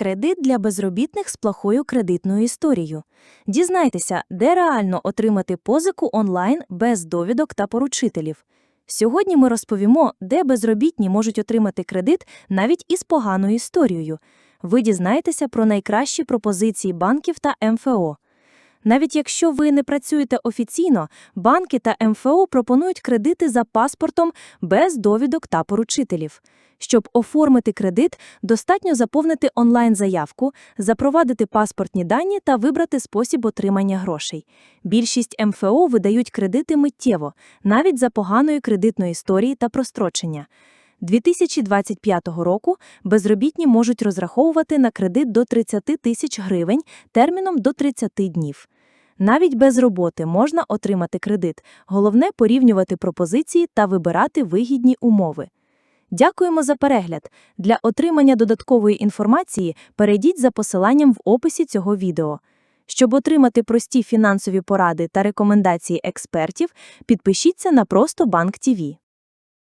Кредит для безробітних з плохою кредитною історією. Дізнайтеся, де реально отримати позику онлайн без довідок та поручителів. Сьогодні ми розповімо, де безробітні можуть отримати кредит навіть із поганою історією. Ви дізнаєтеся про найкращі пропозиції банків та МФО. Навіть якщо ви не працюєте офіційно, банки та МФО пропонують кредити за паспортом без довідок та поручителів. Щоб оформити кредит, достатньо заповнити онлайн-заявку, запровадити паспортні дані та вибрати спосіб отримання грошей. Більшість МФО видають кредити миттєво, навіть за поганої кредитної історії та прострочення. 2025 року безробітні можуть розраховувати на кредит до 30 тисяч гривень терміном до 30 днів. Навіть без роботи можна отримати кредит. Головне порівнювати пропозиції та вибирати вигідні умови. Дякуємо за перегляд. Для отримання додаткової інформації перейдіть за посиланням в описі цього відео. Щоб отримати прості фінансові поради та рекомендації експертів, підпишіться на Просто Банк ТІВІ.